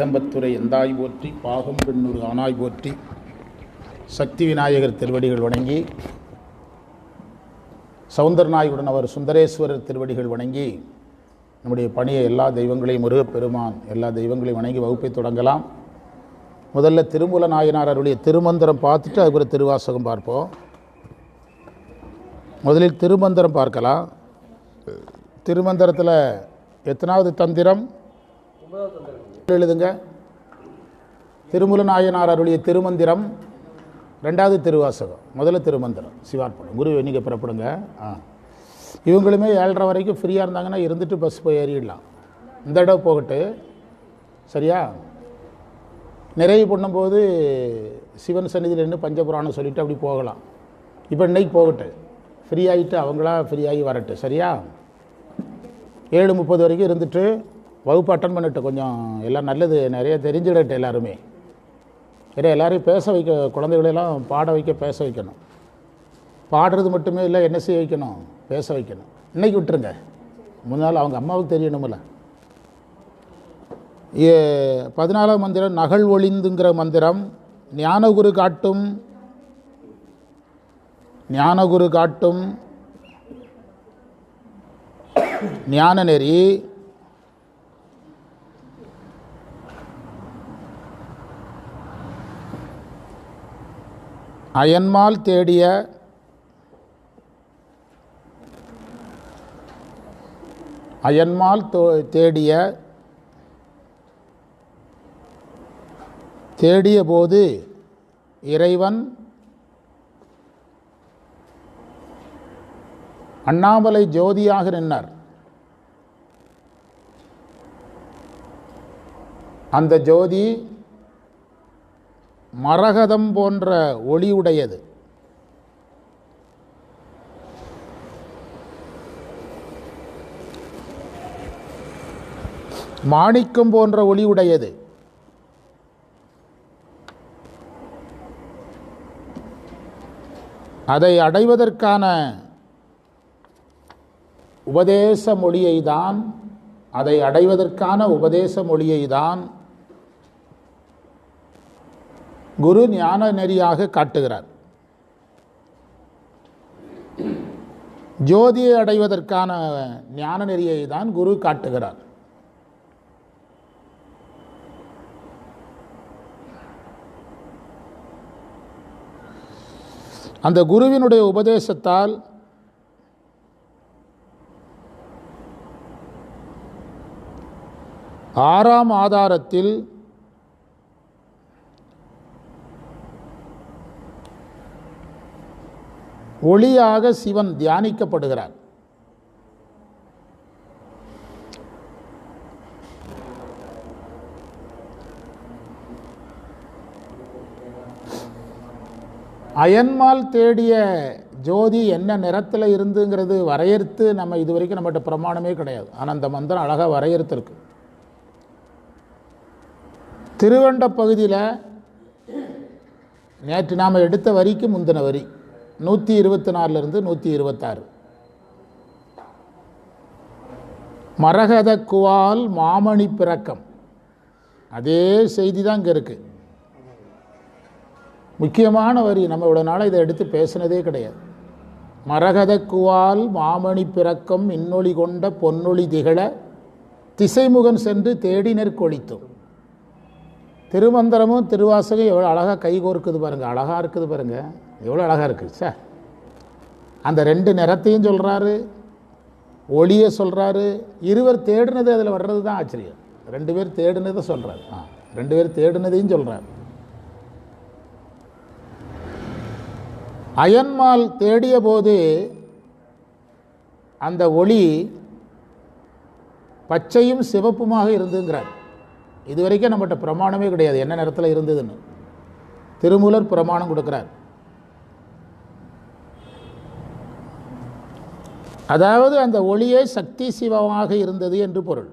சிதம்பத்துறை எந்தாய் போற்றி பாகம் பெண்ணூர் ஆனாய் போற்றி. சக்தி விநாயகர் திருவடிகள் வணங்கி சவுந்தரநாயுடன் அவர் சுந்தரேஸ்வரர் திருவடிகள் வணங்கி நம்முடைய பணியை எல்லா தெய்வங்களையும் முருகப்பெருமான் எல்லா தெய்வங்களையும் வணங்கி வகுப்பை தொடங்கலாம். முதல்ல திருமூல நாயனார் அவருடைய திருமந்திரம் பார்த்துட்டு அதுக்கப்புறம் திருவாசகம் பார்ப்போம். முதலில் திருமந்திரம் பார்க்கலாம். திருமந்திரத்தில் எத்தனாவது தந்திரம்? எழுதுங்க. திருமுல நாயனார் அருளிய திருமந்திரம் ரெண்டாவது திருவாசகம் முதல்ல திருமந்திரம் சிவார்ப்பணம் குரு நீங்கள் புறப்படுங்க. ஆ. இவங்களுமே ஏழரை வரைக்கும் ஃப்ரீயாக இருந்தாங்கன்னா இருந்துட்டு பஸ் போய் ஏறிடலாம். இந்த இடம் போகட்டு. சரியா? நிறைவு பண்ணும்போது சிவன் சந்நிதியில் நின்று பஞ்சபுராணம் சொல்லிவிட்டு அப்படி போகலாம். இப்போ இன்னைக்கு போகட்டு. ஃப்ரீ ஆகிட்டு அவங்களா ஃப்ரீ ஆகி வரட்டு. சரியா? ஏழு முப்பது வரைக்கும் இருந்துட்டு வகுப்பு அட்டன் பண்ணிட்டு கொஞ்சம் எல்லாம் நல்லது. நிறைய தெரிஞ்சுடட்டு எல்லாருமே. ஏன்னா எல்லாரையும் பேச வைக்க குழந்தைகளெல்லாம் பாட வைக்க பேச வைக்கணும். பாடுறது மட்டுமே இல்லை என்ன செய்ய வைக்கணும்? பேச வைக்கணும். இன்னைக்கு விட்டுருங்க. முன்னால் அவங்க அம்மாவுக்கு தெரியணுமில்ல ஏ பதினாலாம் மந்திரம் நகல் ஒளிந்துங்கிற மந்திரம் ஞானகுரு காட்டும் ஞானகுரு காட்டும் ஞான நெறி அயன்மால் தேடிய அயன்மால் தேடிய தேடிய போது இறைவன் அண்ணாமலை ஜோதியாக நின்றார் அந்த ஜோதி மரகதம் போன்ற ஒளியுடையது. மாணிக்கம் போன்ற ஒளியுடையது. அதை அடைவதற்கான உபதேச மொழியை தான் அதை அடைவதற்கான உபதேச மொழியை தான் குரு ஞான நெறியாக காட்டுகிறார். ஜோதியை அடைவதற்கான ஞான நெறியை தான் குரு காட்டுகிறார். அந்த குருவினுடைய உபதேசத்தால் ஆறாம் ஆதாரத்தில் ஒளியாக சிவன் தியானிக்கப்படுகிறார். அயன்மால் தேடிய ஜோதி என்ன நிறத்தில் இருந்துங்கிறது வரையறுத்து நம்ம இது வரைக்கும் நம்மகிட்ட பிரமாணமே கிடையாது. ஆனால் அந்த மந்திரம் அழகாக வரையறுத்திருக்கு. திருவண்ட பகுதியில் நேற்று நாம் எடுத்த வரிக்கு முந்தின வரி. நூற்றி இருபத்தி நாலுலேருந்து நூற்றி இருபத்தாறு. மரகத குவால் மாமணி பிறக்கம். அதே செய்தி தான் இங்கே இருக்குது முக்கியமான வரி நம்ம இவ்வளோ நாளாக இதை எடுத்து பேசினதே கிடையாது. மரகத குவால் மாமணி பிறக்கம் இன்னொளி கொண்ட பொன்னொளி திகழ திசைமுகன் சென்று தேடினர் நெற்கொழித்தோம். திருமந்திரமும் திருவாசகம் எவ்வளோ அழகாக கை கோர்க்குது பாருங்கள் அழகாக இருக்குது பாருங்கள் எவ்வளோ அழகாக இருக்குது சார் அந்த ரெண்டு நிறத்தையும் சொல்கிறாரு ஒளியை சொல்கிறாரு இருவர் தேடினது அதில் வர்றது தான் ஆச்சரியம். ரெண்டு பேர் தேடினதை சொல்கிறார் ஆ ரெண்டு பேர் தேடினதையும் சொல்கிறார் அயன்மால் தேடிய போது அந்த ஒளி பச்சையும் சிவப்புமாக இருந்துங்கிறார். இது வரைக்கும் நம்மகிட்ட பிரமாணமே கிடையாது. என்ன நேரத்தில் இருந்ததுன்னு. திருமூலர் பிரமாணம் கொடுக்குறார். அதாவது அந்த ஒளியே சக்தி சிவமாக இருந்தது என்று பொருள்.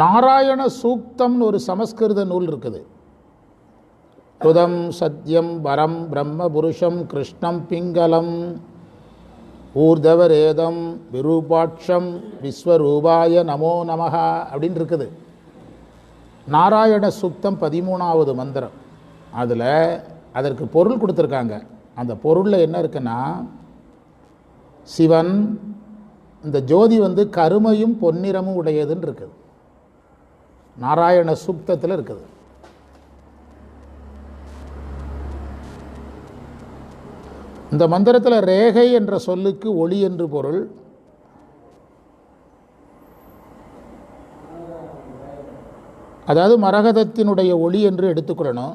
நாராயண சூக்தம்னு ஒரு சமஸ்கிருத நூல் இருக்குது. குதம் சத்யம் வரம் பிரம்ம புருஷம் கிருஷ்ணம் பிங்களம். ஊர்தவரேதம் விரூபாட்சம் விஸ்வரூபாய நமோ நமகா அப்படின்னு இருக்குது நாராயண சுத்தம் பதிமூணாவது மந்திரம். அதில் அதற்கு பொருள் கொடுத்துருக்காங்க. அந்த பொருளில் என்ன இருக்குன்னா சிவன் இந்த ஜோதி வந்து கருமையும் பொன்னிறமும் உடையதுன்னு இருக்குது நாராயண சுக்தத்தில் இருக்குது. இந்த மந்திரத்தில் ரேகை என்ற சொல்லுக்கு ஒளி என்று பொருள். அதாவது மரகதத்தினுடைய ஒளி என்று எடுத்துக்கொள்ளணும்.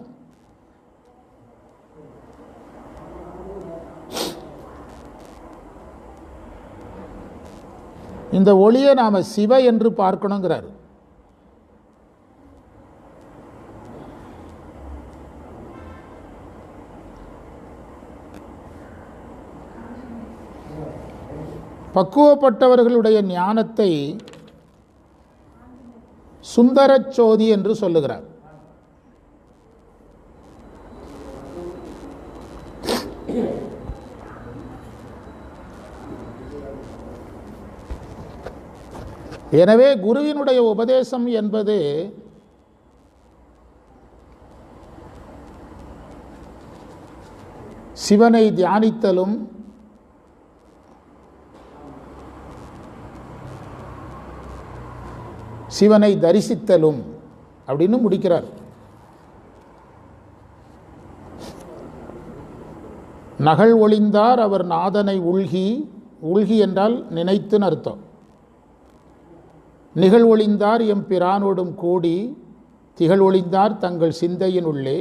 இந்த ஒளியை நாம் சிவ என்று பார்க்கணுங்கிறார். பக்குவப்பட்டவர்களுடைய ஞானத்தை சுந்தரச்சோதி என்று சொல்லுகிறார். எனவே குருவினுடைய உபதேசம் என்பது சிவனை தியானித்தலும் சிவனை தரிசித்தலும் அப்படின்னு முடிக்கிறார். நகல் ஒளிந்தார் அவர் நாதனை உள்கி உள்கி என்றால் நினைத்துன்னு அர்த்தம். நிகழ் ஒளிந்தார் எம் பிரானோடும் கூடி திகழ் ஒளிந்தார் தங்கள் சிந்தையின் உள்ளே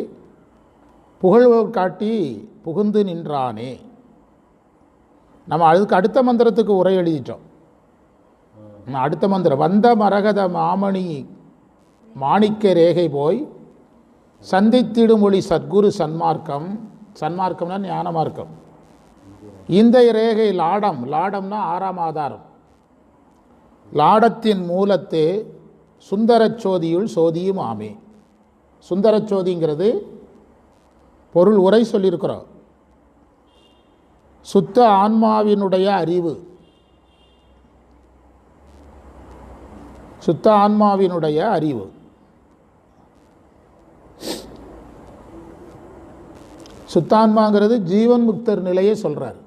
புகழ்வோர் காட்டி புகுந்து நின்றானே. நம்ம அதுக்கு அடுத்த மந்திரத்துக்கு உரை எழுதிட்டோம். அடுத்த மந்திரம். வந்த மரகத மாமணி மாணிக்க ரேகை போய் சந்தித்திடும் ஒளி சத்குரு சன்மார்க்கம். சன்மார்க்கம்னா ஞான மார்க்கம் இந்த ரேகை லாடம். லாடம்னா ஆறாம் ஆதாரம். லாடத்தின் மூலத்தே சுந்தரச்சோதியுள் சோதியும் ஆமே. சுந்தரச்சோதிங்கிறது பொருள் உரை சொல்லியிருக்கிறோம். சுத்த ஆன்மாவினுடைய அறிவு. சுத்த ஆன்மாவினுடைய அறிவு. சுத்தான்மாங்கிறது ஜீவன் முக்தர் நிலையை சொல்கிறார்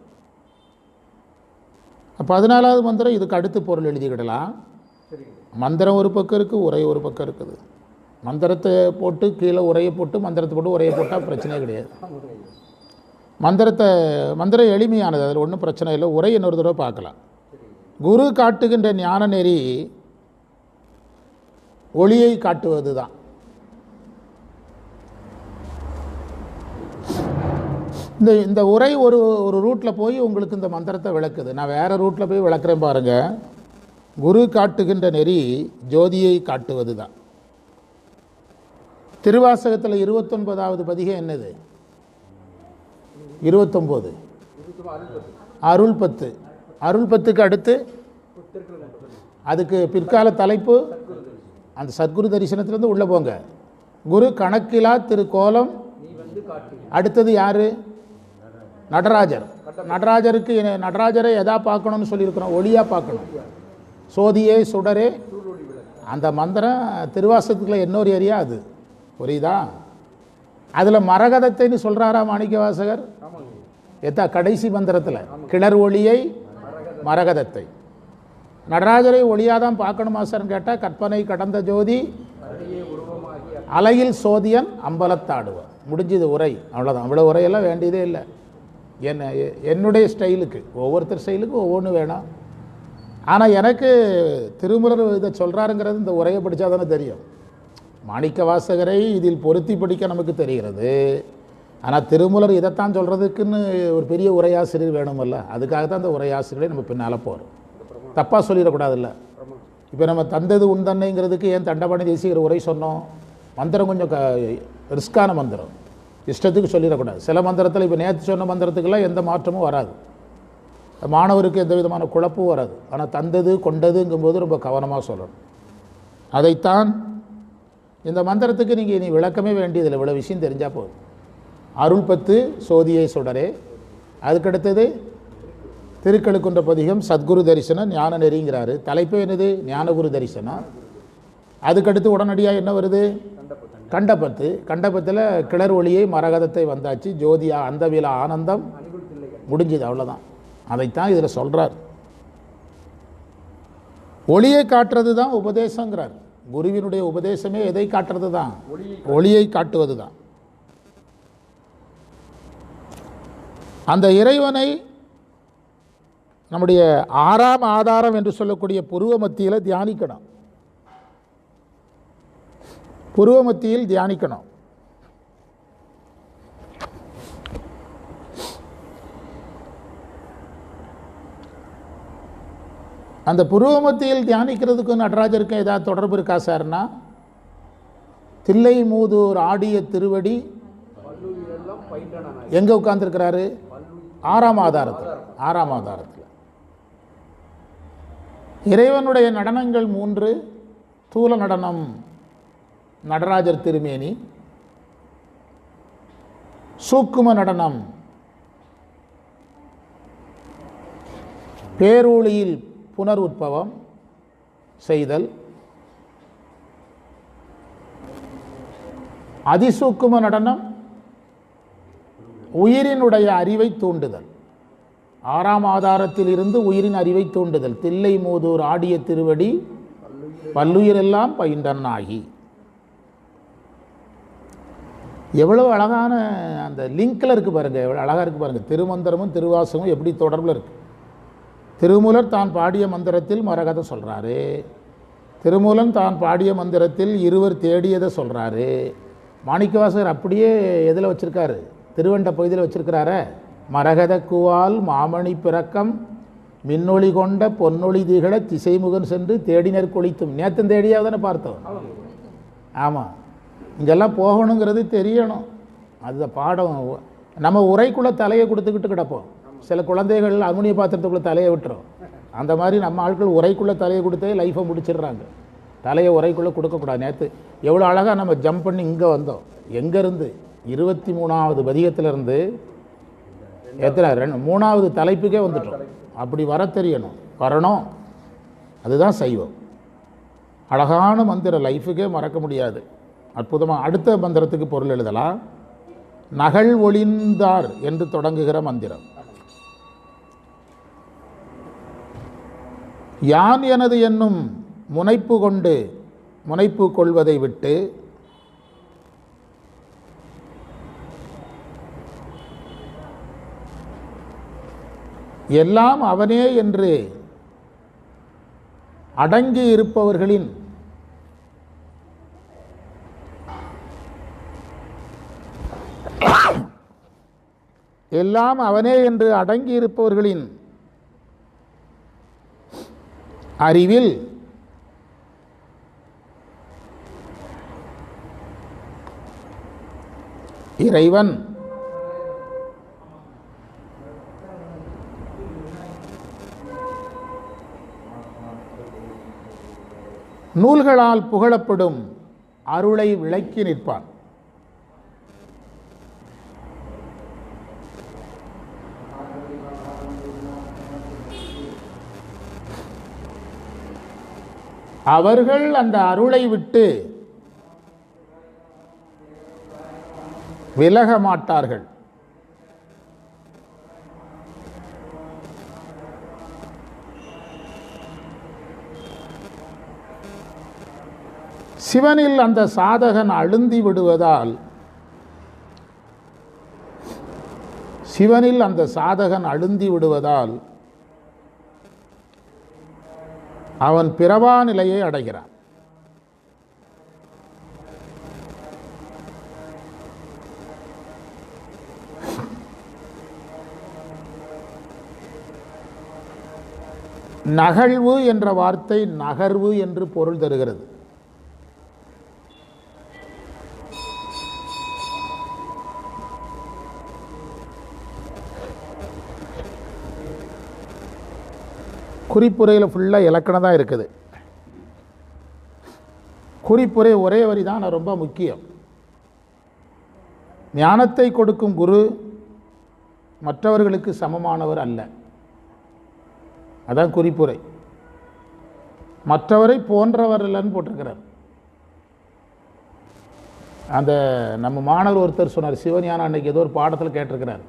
பதினாலாவது மந்திரம் இதுக்கு அடுத்து பொருள் எழுதிக்கிடலாம். மந்திரம் ஒரு பக்கம் இருக்குது உரை ஒரு பக்கம் இருக்குது. மந்திரத்தை போட்டு கீழே உரையை போட்டு மந்திரத்தை போட்டு உரையை போட்டால் பிரச்சனையே கிடையாது. மந்திரத்தை மந்திரம் எளிமையானது அதில் ஒன்றும் பிரச்சனை இல்லை. உரை இன்னொரு தடவை பார்க்கலாம். குரு காட்டுகின்ற ஞான நெறி ஒளியை காட்டுவது தான் இந்த இந்த உரை ஒரு ஒரு ரூட்டில் போய் உங்களுக்கு இந்த மந்திரத்தை விளக்குது. நான் வேறு ரூட்டில் போய் விளக்குறேன் பாருங்கள் குரு காட்டுகின்ற நெறி ஜோதியை காட்டுவது தான் திருவாசகத்தில் இருபத்தொன்பதாவது பதிகை என்னது? இருபத்தொம்போது. அருள் பத்து. அருள் பத்துக்கு அடுத்து? அதுக்கு பிற்கால தலைப்பு? அந்த சத்குரு தரிசனத்திலேருந்து உள்ளே போங்க. குரு கணக்கிலா திருக்கோலம். அடுத்தது யார்? நடராஜர். நடராஜருக்கு நடராஜரை எதா பார்க்கணும்னு சொல்லியிருக்கிறோம்? ஒளியாக பார்க்கணும். சோதியே சுடரே. அந்த மந்திரம் திருவாசத்துக்குள்ள இன்னொரு ஏரியா அது. புரியுதா? அதில் மரகதத்தைன்னு சொல்கிறாரா மாணிக்க வாசகர் எத்தா கடைசி மந்திரத்தில்? கிளர் ஒளியை மரகதத்தை. நடராஜரை ஒளியாக தான் பார்க்கணுமா சார்னு கேட்டால் கற்பனை கடந்த ஜோதி அலையில் சோதியன் அம்பலத்தாடுவான் முடிஞ்சது உரை. அவ்வளோதான் அவ்வளோ உரையெல்லாம் வேண்டியதே இல்லை. என்ன எ- என்னுடைய ஸ்டைலுக்கு. ஒவ்வொருத்தர் ஸ்டைலுக்கு ஒவ்வொன்று வேணும். ஆனால் எனக்கு திருமுறர் இதை சொல்கிறாருங்கிறது இந்த உரையை படித்தா தானே தெரியும். மாணிக்க வாசகரை இதில் பொருத்தி படிக்க நமக்கு தெரிகிறது. ஆனால் திருமூலர் இதைத்தான் சொல்கிறதுக்குன்னு ஒரு பெரிய உரையாசிரியர் வேணுமல்ல. அதுக்காக தான் அந்த உரையாசிரியரை நம்ம பின்னால் போகிறோம் தப்பாக சொல்லிடக்கூடாதுல்ல. இப்போ நம்ம தந்தது உந்தன்னைங்கிறதுக்கு ஏன் தண்டபாணி தேசிகர் உரை சொன்னோம்? மந்திரம் கொஞ்சம் க ரிஸ்கான மந்திரம். இஷ்டத்துக்கு சொல்லிடக்கூடாது. சில மந்திரத்தில் இப்போ நேற்று சொன்ன மந்திரத்துக்கெல்லாம் எந்த மாற்றமும் வராது. மாணவருக்கு எந்த விதமான குழப்பமும் வராது. ஆனால் தந்தது கொண்டதுங்கும்போது ரொம்ப கவனமாக சொல்லணும். அதைத்தான் இந்த மந்திரத்துக்கு நீங்கள் இனி விளக்கமே வேண்டியதில்லை. இவ்வளோ விஷயம் தெரிஞ்சால் போதும். அருள் பத்து சோதியை சுடரே அதுக்கடுத்தது திருக்கழுக்குன்ற பதிகம் சத்குரு தரிசனம் ஞான நெறிங்கிறாரு. தலைப்பு என்னது? ஞானகுரு தரிசனம் அதுக்கடுத்து உடனடியாக என்ன வருது? கண்டபத்து. கண்டபத்தில் கிளர் ஒளியை மரகதத்தை வந்தாச்சு. ஜோதியா அந்தவில ஆனந்தம். முடிஞ்சுது அவ்வளோதான் அதைத்தான் இதில் சொல்கிறார் ஒளியை காட்டுறது தான் உபதேசங்கிறார். குருவினுடைய உபதேசமே எதை காட்டுறது தான் ஒளியை காட்டுவது தான் அந்த இறைவனை நம்முடைய ஆறாம் ஆதாரம் என்று சொல்லக்கூடிய புருவ மத்தியில் தியானிக்கணும். புருவ மத்தியில் தியானிக்கணும். அந்த புருவ மத்தியில் தியானிக்கிறதுக்கும் நடராஜருக்கும் ஏதாவது தொடர்பு இருக்கா சார்னா? தில்லை மூதூர் ஆடிய திருவடி எங்கே உட்கார்ந்துருக்கிறாரு? ஆறாம் ஆதாரத்தில். ஆறாம் ஆதாரத்தில். இறைவனுடைய நடனங்கள் மூன்று. தூல நடனம் நடராஜர் திருமேனி. சூக்கும நடனம் பேரூழியில் புனர் உற்பவம் செய்தல். அதிசூக்கும நடனம் உயிரினுடைய அறிவை தூண்டுதல். ஆறாம் ஆதாரத்தில் இருந்து உயிரின் அறிவை தூண்டுதல். தில்லை மூதூர் ஆடிய திருவடி பல்லுயிரெல்லாம் பயின்றன் ஆகி எவ்வளவு அழகான அந்த லிங்கில் இருக்குது பாருங்கள் எவ்வளோ அழகாக இருக்குது பாருங்கள் திருமந்திரமும் திருவாசகமும் எப்படி தொடர்பில் இருக்குது திருமூலர் தான் பாடிய மந்திரத்தில் மரகதை சொல்கிறாரு திருமூலன் தான் பாடிய மந்திரத்தில் இருவர் தேடியதை சொல்கிறாரு மாணிக்கவாசகர் அப்படியே எதில் வச்சுருக்காரு? திருவண்ட பகுதியில் வச்சுருக்கிறாரே. மரகத குவால் மாமணி பிறக்கம் மின்னொளி கொண்ட பொன்னொளி திகழ திசைமுகன் சென்று தேடினர் கொளித்தும். நேத்தம் தேடியாக தானே பார்த்தோம். ஆமாம் இங்கெல்லாம் போகணுங்கிறது தெரியணும். அது பாடம். நம்ம உரைக்குள்ளே தலையை கொடுத்துக்கிட்டு கிடப்போம். சில குழந்தைகள் அமுனிய பாத்திரத்துக்குள்ளே தலையை விட்டுரும். அந்த மாதிரி நம்ம ஆட்கள் உரைக்குள்ளே தலையை கொடுத்தே லைஃப்பை முடிச்சிடுறாங்க. தலையை உரைக்குள்ளே கொடுக்கக்கூடாது. நேற்று எவ்வளோ அழகாக நம்ம ஜம்ப் பண்ணி இங்கே வந்தோம். எங்கேருந்து? இருபத்தி மூணாவது பதிகத்திலேருந்து எத்தனை ரெண்டு மூணாவது தலைப்புக்கே வந்துட்டோம். அப்படி வர தெரியணும் வரணும். அதுதான் சைவம். அழகான மந்திரம் லைஃபுக்கே மறக்க முடியாது. அற்புதமாக அடுத்த மந்திரத்துக்கு பொருள் எழுதலாம். நகல் ஒளிந்தார் என்று தொடங்குகிற மந்திரம். யான் எனது என்னும் முனைப்பு கொண்டு முனைப்பு கொள்வதை விட்டு எல்லாம் அவனே என்று அடங்கி இருப்பவர்களின் எல்லாம் அவனே என்று அடங்கி இருப்பவர்களின் அறிவில் இறைவன் நூல்களால் புகழப்படும் அருளை விளக்கி நிற்பான். அவர்கள் அந்த அருளை விட்டு விலக மாட்டார்கள். சிவனில் அந்த சாதகன் அழுந்தி விடுவதால் சிவனில் அந்த சாதகன் அழுந்தி விடுவதால் அவன் பிறவா நிலையை அடைகிறான். நகழ்வு என்ற வார்த்தை நகர்வு என்று பொருள் தருகிறது. குறிப்புரையில் ஃபுல்லாக இலக்கணம் தான் இருக்குது. குறிப்புரை ஒரே வரி தான் ரொம்ப முக்கியம். ஞானத்தை கொடுக்கும் குரு மற்றவர்களுக்கு சமமானவர் அல்ல. அதான் குறிப்புரை. மற்றவரை போன்றவர் இல்லைன்னு போட்டிருக்கிறார். அந்த நம்ம மாணவர் ஒருத்தர் சொன்னார் சிவஞானம் அன்னைக்கு ஏதோ ஒரு பாடத்தில் கேட்டிருக்கிறார்.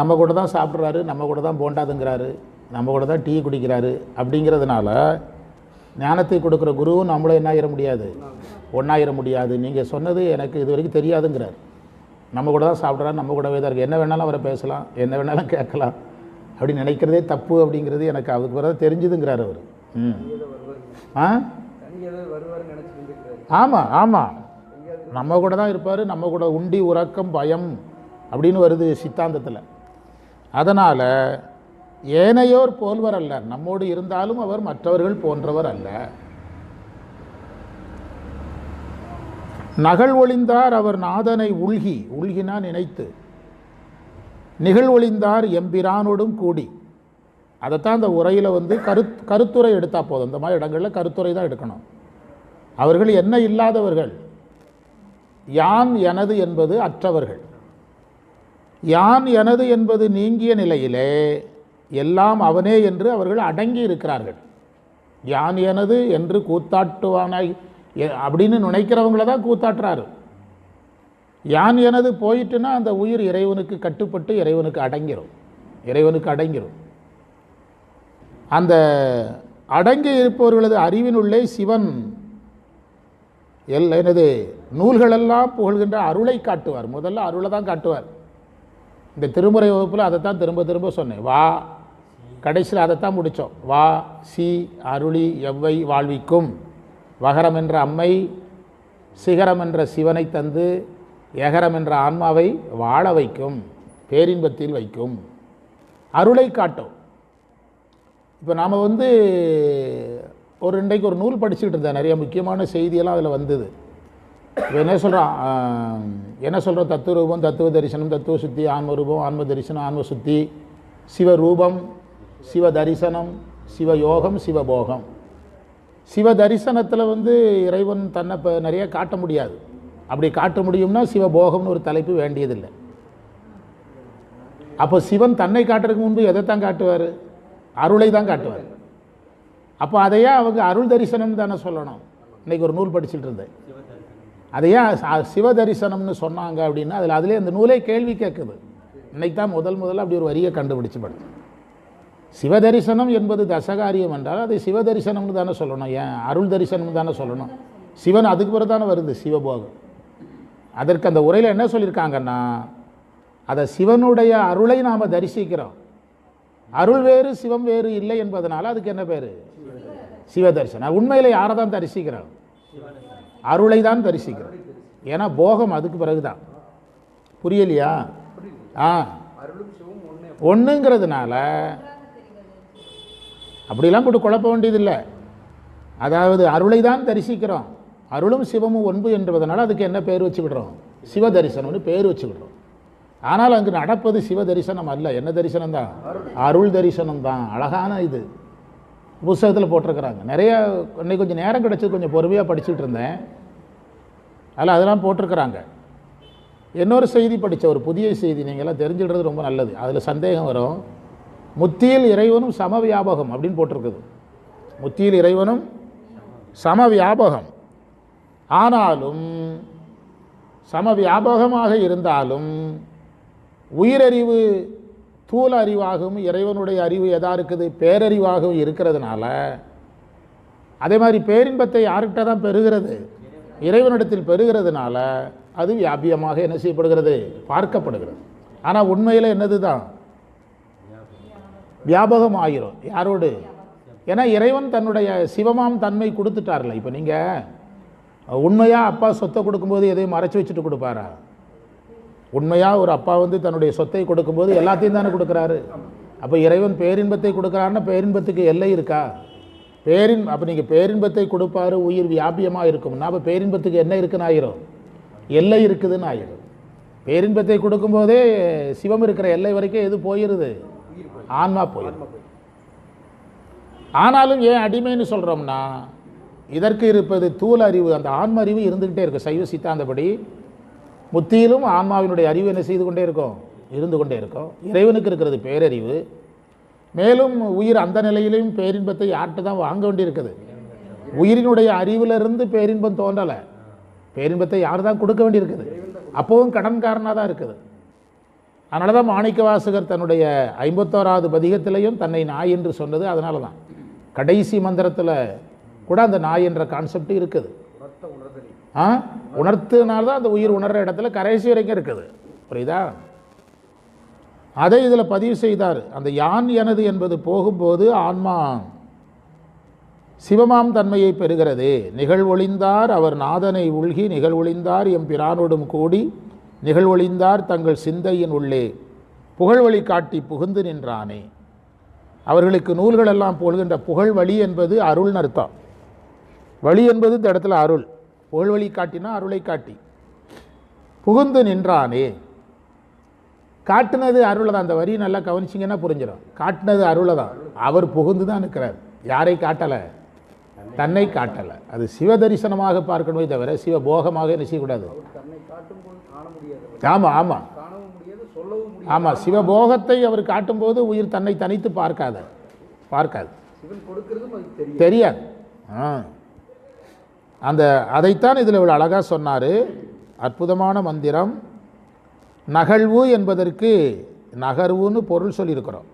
நம்ம கூட தான் சாப்பிட்றாரு நம்ம கூட தான் போண்டாதுங்கிறாரு. நம்ம கூட தான் டீ குடிக்கிறாரு அப்படிங்கிறதுனால ஞானத்தை கொடுக்குற குருவும் நம்மளும் என்ன ஆயிட முடியாது. ஒன்றாயிர முடியாது. நீங்கள் சொன்னது எனக்கு இது வரைக்கும் தெரியாதுங்கிறார். நம்ம கூட தான் சாப்பிட்றாரு நம்ம கூடவே தான் இருக்குது என்ன வேணாலும் அவரை பேசலாம் என்ன வேணாலும் கேட்கலாம். அப்படி நினைக்கிறதே தப்பு அப்படிங்கிறது எனக்கு அதுக்கு பிறகு தெரிஞ்சுதுங்கிறார் அவர். ம். ஆ? ஆமாம் ஆமாம் நம்ம கூட தான் இருப்பார் நம்ம கூட உண்டி உறக்கம் பயம் அப்படின்னு வருது சித்தாந்தத்தில். அதனால் ஏனையோர் போல்வர் அல்ல. நம்மோடு இருந்தாலும் அவர் மற்றவர்கள் போன்றவர் அல்ல. நகல் ஒளிந்தார் அவர் நாதனை உள்கி உள்கினா நினைத்து. நிகழ் ஒளிந்தார் எம்பிரானோடும் கூடி. அதைத்தான் அந்த உரையில் வந்து கருத் கருத்துரை எடுத்தால் போதும். இந்த மாதிரி இடங்களில் கருத்துரை தான் எடுக்கணும். அவர்கள் என்ன இல்லாதவர்கள்? யான் எனது என்பது அற்றவர்கள். யான் எனது என்பது நீங்கிய நிலையிலே எல்லாம் அவனே என்று அவர்கள் அடங்கி இருக்கிறார்கள். யான் எனது என்று கூத்தாட்டுவானாய் எ- அப்படின்னு நினைக்கிறவங்கள தான் கூத்தாட்டுறாரு. யான் எனது போயிட்டுன்னா அந்த உயிர் இறைவனுக்கு கட்டுப்பட்டு இறைவனுக்கு அடங்கிடும் இறைவனுக்கு அடங்கிரும். அந்த அடங்கி இருப்பவர்களது அறிவினுள்ளே சிவன் எல் எனது நூல்களெல்லாம் புகழ்கின்ற அருளை காட்டுவார். முதல்ல அருளை தான் காட்டுவார். இந்த திருமுறை வகுப்பில் அதை தான் திரும்ப திரும்ப சொன்னேன். வா கடைசியில் அதைத்தான் முடித்தோம் வா சி அருளி எவ்வை வாழ்விக்கும். வகரம் என்ற அம்மை சிகரம் என்ற சிவனை தந்து எகரம் என்ற ஆன்மாவை வாழ வைக்கும் பேரின்பத்தில் வைக்கும். அருளை காட்டும். இப்போ நாம் வந்து ஒரு இன்றைக்கு ஒரு நூல் படிச்சுக்கிட்டு இருந்தேன். நிறைய முக்கியமான செய்தியெல்லாம் அதில் வந்தது. இப்போ என்ன சொல்கிறான் என்ன சொல்கிறோம் தத்துவ ரூபம் தத்துவ தரிசனம் தத்துவ சுத்தி ஆன்ம ரூபம் ஆன்ம தரிசனம் ஆன்ம சுத்தி சிவரூபம் சிவ தரிசனம் சிவயோகம் சிவபோகம். சிவ தரிசனத்தில் வந்து இறைவன் தன்னை இப்போ நிறைய காட்ட முடியாது. அப்படி காட்ட முடியும்னா சிவபோகம்னு ஒரு தலைப்பு வேண்டியதில்லை. அப்போ சிவன் தன்னை காட்டுறதுக்கு முன்பு எதைத்தான் காட்டுவார்? அருளை தான் காட்டுவார். அப்போ அதையே அவங்க அருள் தரிசனம் தானே சொல்லணும். இன்னைக்கு ஒரு நூல் படிச்சுட்டு இருந்தேன். அதையே சிவ தரிசனம்னு சொன்னாங்க அப்படின்னா அதில் அதிலே அந்த நூலே கேள்வி கேட்குது. இன்னைக்கு தான் முதல் முதல்ல அப்படி ஒரு வரியை கண்டுபிடிச்சு படுத்து சிவதரிசனம் என்பது தசகாரியம் என்றால் அதை சிவதரிசனம்னு தானே சொல்லணும். ஏன்? அருள் தரிசனம் தானே சொல்லணும். சிவன் அதுக்கு பிறகு தானே வருது சிவபோகம். அதற்கு அந்த உரையில் என்ன சொல்லியிருக்காங்கன்னா அதை சிவனுடைய அருளை நாம் தரிசிக்கிறோம். அருள் வேறு சிவம் வேறு இல்லை என்பதனால அதுக்கு என்ன பேர்? சிவதரிசனம். உண்மையில் யாரை தான் தரிசிக்கிறோம்? அருளை தான் தரிசிக்கிறோம். ஏன்னா போகம் அதுக்கு பிறகு தான் புரியலையா? ஆ. ஒன்றுங்கிறதுனால அப்படிலாம் போட்டு குழப்ப வேண்டியதில்லை. அதாவது அருளை தான் தரிசிக்கிறோம். அருளும் சிவமும் ஒன்பு என்பதனால் அதுக்கு என்ன பேர் வச்சுக்கிடுறோம் சிவ தரிசனம்னு பேர் வச்சுக்கிடுறோம் ஆனால் அங்கு நடப்பது சிவ தரிசனம் அல்ல. என்ன தரிசனம் தான்? அருள் தரிசனம் தான். அழகான இது. புஸ்தகத்தில் போட்டிருக்கிறாங்க. நிறைய இன்னைக்கு கொஞ்சம் நேரம் கிடச்சது கொஞ்சம் பொறுமையாக படிச்சுட்டு இருந்தேன். அதில் அதெல்லாம் போட்டிருக்கிறாங்க. இன்னொரு செய்தி படித்த ஒரு புதிய செய்தி நீங்கள்லாம் தெரிஞ்சுக்கிறது ரொம்ப நல்லது. அதில் சந்தேகம் வரும். முத்தியில் இறைவனும் சம வியாபகம் அப்படின்னு போட்டிருக்குது. முத்தியில் இறைவனும் சம வியாபகம் ஆனாலும் சம வியாபகமாக இருந்தாலும் உயிரறிவு தூல அறிவாகவும் இறைவனுடைய அறிவு எதா இருக்குது? பேரறிவாகவும் இருக்கிறதுனால அதே மாதிரி பேரின்பத்தை யார்கிட்ட தான் பெறுகிறது? இறைவனிடத்தில் பெறுகிறதுனால அது வியாபியமாக என்ன செய்யப்படுகிறது? பார்க்கப்படுகிறது. ஆனால் உண்மையில் என்னது தான் வியாபகம் ஆகிரும் யாரோடு? ஏன்னா இறைவன் தன்னுடைய சிவமாம் தன்மை கொடுத்துட்டார்ல. இப்போ நீங்கள் உண்மையாக அப்பா சொத்தை கொடுக்கும்போது எதையும் மறைச்சி வச்சுட்டு கொடுப்பாரா? உண்மையாக ஒரு அப்பா வந்து தன்னுடைய சொத்தை கொடுக்கும்போது எல்லாத்தையும் தானே கொடுக்குறாரு? அப்போ இறைவன் பேரின்பத்தை கொடுக்குறாருன்னா பேரின்பத்துக்கு எல்லை இருக்கா? பேரின் அப்போ நீங்கள் பேரின்பத்தை கொடுப்பாரு உயிர் வியாபியமாக இருக்கும்னா அப்போ பேரின்பத்துக்கு என்ன இருக்குன்னு ஆயிரும்? எல்லை இருக்குதுன்னு ஆயிரும். பேரின்பத்தை கொடுக்கும்போதே சிவம் இருக்கிற எல்லை வரைக்கும் எது போயிருது? ஆன்மா போயிடும். ஆனாலும் ஏன் அடிமைன்னு சொல்கிறோம்னா இதற்கு இருப்பது தூள் அறிவு. அந்த ஆன்ம அறிவு இருந்துக்கிட்டே இருக்கும் சைவ சித்தாந்தப்படி முத்தியிலும் ஆன்மாவினுடைய அறிவு என்ன செய்து கொண்டே இருக்கும் இருந்து கொண்டே இருக்கும் இறைவனுக்கு இருக்கிறது பேரறிவு. மேலும் உயிர் அந்த நிலையிலையும் பேரின்பத்தை யார்கிட்ட தான் வாங்க வேண்டியிருக்குது? உயிரினுடைய அறிவிலிருந்து பேரின்பம் தோன்றலை. பேரின்பத்தை யார் தான் கொடுக்க வேண்டியிருக்குது? அப்போவும் கடன்காரனாக தான் இருக்குது. அதனால தான் மாணிக்கவாசகர் தன்னுடைய ஐம்பத்தோராவது பதிகத்திலையும் தன்னை நாய் என்று சொன்னது அதனால தான் கடைசி மந்திரத்தில் கூட அந்த நாய் என்ற கான்செப்ட் இருக்குது. ஆ? உணர்த்துனால தான் அந்த உயிர் உணர்ற இடத்துல கரைசி வரைக்கும் இருக்குது. புரியுதா? அதை இதில் பதிவு செய்தார். அந்த யான் எனது என்பது போகும்போது ஆன்மா சிவமாம் தன்மையை பெறுகிறது. நிகழ்வொழிந்தார் அவர் நாதனை உள்கி நிகழ்வொழிந்தார் எம் பிரானோடும் கூடி நிகழ்வொழிந்தார் தங்கள் சிந்தையின் உள்ளே. புகழ்வழி காட்டி புகுந்து நின்றானே. அவர்களுக்கு நூல்கள் எல்லாம் போல்கின்ற புகழ் வழி என்பது அருள்னு அர்த்தம். வழி என்பது இந்த இடத்துல அருள். புகழ்வழி காட்டினா அருளை காட்டி. புகுந்து நின்றானே. காட்டினது அருளை தான். அந்த வரி நல்லா கவனிச்சிங்கன்னா புரிஞ்சிடும். காட்டினது அருளை தான். அவர் புகுந்து தான் இருக்கிறார் யாரை காட்டலை? தன்னை காட்டலை. அது சிவ தரிசனமாக பார்க்கணுமே தவிர சிவ போகமாக என்ன செய்யக்கூடாது ஆமாம் ஆமாம் ஆமாம் சிவபோகத்தை அவர் காட்டும்போது உயிர் தன்னை தனித்து பார்க்காத பார்க்காது. தெரியாது. ஆ. அந்த அதைத்தான் இதில் இவ்வளோ அழகாக சொன்னார். அற்புதமான மந்திரம். நகழ்வு என்பதற்கு நகர்வுன்னு பொருள் சொல்லியிருக்கிறோம்.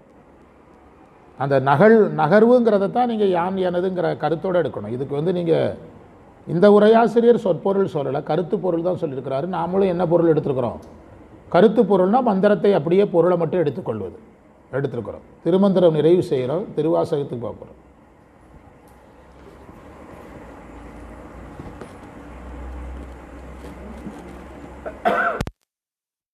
அந்த நகல் நகர்வுங்கிறத தான் நீங்கள் யான் எனதுங்கிற கருத்தோடு எடுக்கணும். இதுக்கு வந்து நீங்கள் இந்த உரையாசிரியர் சொற்பொருள் சொல்லலை கருத்து பொருள் தான் சொல்லியிருக்கிறாரு. நாமளும் என்ன பொருள் எடுத்துருக்கிறோம்? கருத்து பொருள்னால் மந்திரத்தை அப்படியே பொருளை மட்டும் எடுத்துக்கொள்வது. எடுத்துருக்கிறோம். திருமந்திரம் நிறைவு செய்கிறோம். திருவாசகத்துக்கு பார்க்குறோம்